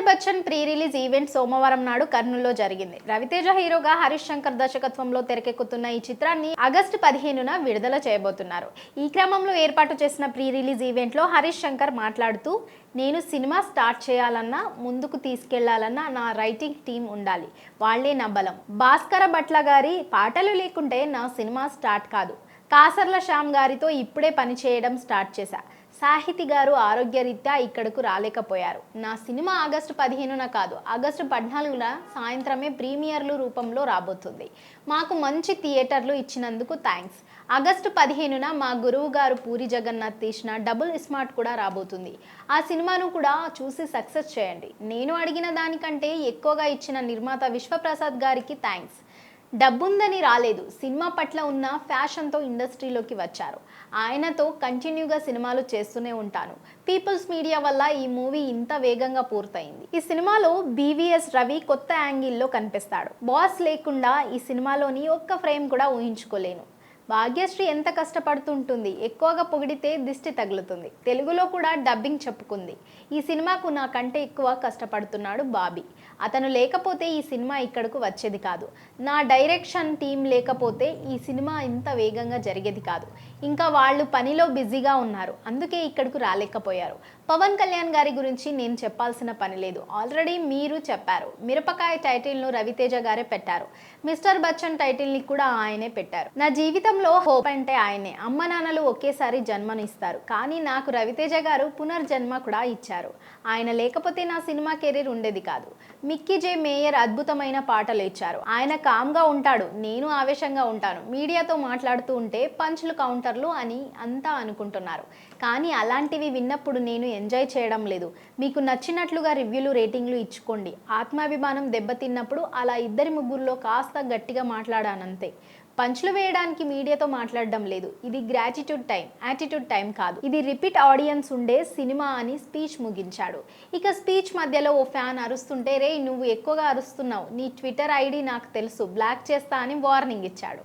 Bachchan pre release event సోమవారం నాడు కర్నూలులో జరిగింది. రవితేజ హీరోగా హరీష్ శంకర్ దర్శకత్వంలో తెరకెక్కుతున్న ఈ చిత్రాన్ని ఆగస్టు పదిహేనున విడుదల చేయబోతున్నారు. ఈ క్రమంలో ఏర్పాటు చేసిన ప్రీ రిలీజ్ ఈవెంట్లో హరీష్ శంకర్ మాట్లాడుతూ నేను సినిమా స్టార్ట్ చేయాలన్నా ముందుకు తీసుకెళ్ళాలన్నా నా రైటింగ్ టీం ఉండాలి. వాళ్ళే నా బలం. భాస్కర భట్ల గారి పాటలు లేకుంటే నా సినిమా స్టార్ట్ కాదు. కాసర్ల శ్యామ్ గారితో ఇప్పుడే పని చేయడం స్టార్ట్ చేశా. సాహితి గారు ఆరోగ్యరీత్యా ఇక్కడకు రాలేకపోయారు. నా సినిమా ఆగస్టు పదిహేనున కాదు ఆగస్టు పద్నాలుగున సాయంత్రమే ప్రీమియర్లు రూపంలో రాబోతుంది. మాకు మంచి థియేటర్లు ఇచ్చినందుకు థ్యాంక్స్. ఆగస్టు పదిహేనున మా గురువు గారు పూరి జగన్నాథ్ తీసిన డబుల్ స్మార్ట్ కూడా రాబోతుంది. ఆ సినిమాను కూడా చూసి సక్సెస్ చేయండి. నేను అడిగిన దానికంటే ఎక్కువగా ఇచ్చిన నిర్మాత విశ్వప్రసాద్ గారికి థ్యాంక్స్. డబ్బుందని రాలేదు. సినిమా పట్ల ఉన్న ఫ్యాషన్తో ఇండస్ట్రీలోకి వచ్చారు. ఆయనతో కంటిన్యూగా సినిమాలు చేస్తూనే ఉంటాను. పీపుల్స్ మీడియా వల్ల ఈ మూవీ ఇంత వేగంగా పూర్తయింది. ఈ సినిమాలో బీవీఎస్ రవి కొత్త యాంగిల్లో కనిపిస్తాడు. బాస్ లేకుండా ఈ సినిమాలోని ఒక్క ఫ్రేమ్ కూడా ఊహించుకోలేను. భాగ్యశ్రీ ఎంత కష్టపడుతుంటుంది? ఎక్కువగా పొగిడితే దిష్టి తగులుతుంది. తెలుగులో కూడా డబ్బింగ్ చెప్పుకుంది. ఈ సినిమాకు నాకంటే ఎక్కువ కష్టపడుతున్నాడు బాబీ. అతను లేకపోతే ఈ సినిమా ఇక్కడకు వచ్చేది కాదు. నా డైరెక్షన్ టీం లేకపోతే ఈ సినిమా ఇంత వేగంగా జరిగేది కాదు. ఇంకా వాళ్ళు పనిలో బిజీగా ఉన్నారు. అందుకే ఇక్కడకు రాలేకపోయారు. పవన్ కళ్యాణ్ గారి గురించి నేను చెప్పాల్సిన పని లేదు. ఆల్రెడీ మీరు చెప్పారు. మిరపకాయ టైటిల్ను రవితేజ గారే పెట్టారు. మిస్టర్ బచ్చన్ టైటిల్ని కూడా ఆయనే పెట్టారు. నా జీవితం జీవితంలో హోప్ అంటే ఆయనే. అమ్మ నాన్నలు ఒకేసారి జన్మనిస్తారు. కానీ నాకు రవితేజ గారు పునర్జన్మ కూడా ఇచ్చారు. ఆయన లేకపోతే నా సినిమా కెరీర్ ఉండేది కాదు. మిక్కీ జే మేయర్ అద్భుతమైన పాటలు ఇచ్చారు ఆయన కామ్గా ఉంటాడు. నేను ఆవేశంగా ఉంటాను. మీడియాతో మాట్లాడుతూ ఉంటే పంచ్లు కౌంటర్లు అని అంతా అనుకుంటున్నారు. కానీ అలాంటివి విన్నప్పుడు నేను ఎంజాయ్ చేయడం లేదు. మీకు నచ్చినట్లుగా రివ్యూలు రేటింగ్లు ఇచ్చుకోండి. ఆత్మాభిమానం దెబ్బతిన్నప్పుడు అలా ఇద్దరి ముగ్గురులో కాస్త గట్టిగా మాట్లాడానంతే. పంచులు వేయడానికి మీడియాతో మాట్లాడడం లేదు. ఇది గ్రాటిట్యూడ్ టైం యాటిట్యూడ్ టైం కాదు. ఇది రిపీట్ ఆడియన్స్ ఉండే సినిమా అని స్పీచ్ ముగించాడు. ఇక స్పీచ్ మధ్యలో ఓ ఫ్యాన్ అరుస్తుంటే రే నువ్వు ఎక్కువగా అరుస్తున్నావు. నీ ట్విట్టర్ ఐడి నాకు తెలుసు. బ్లాక్ చేస్తా అని వార్నింగ్ ఇచ్చాడు.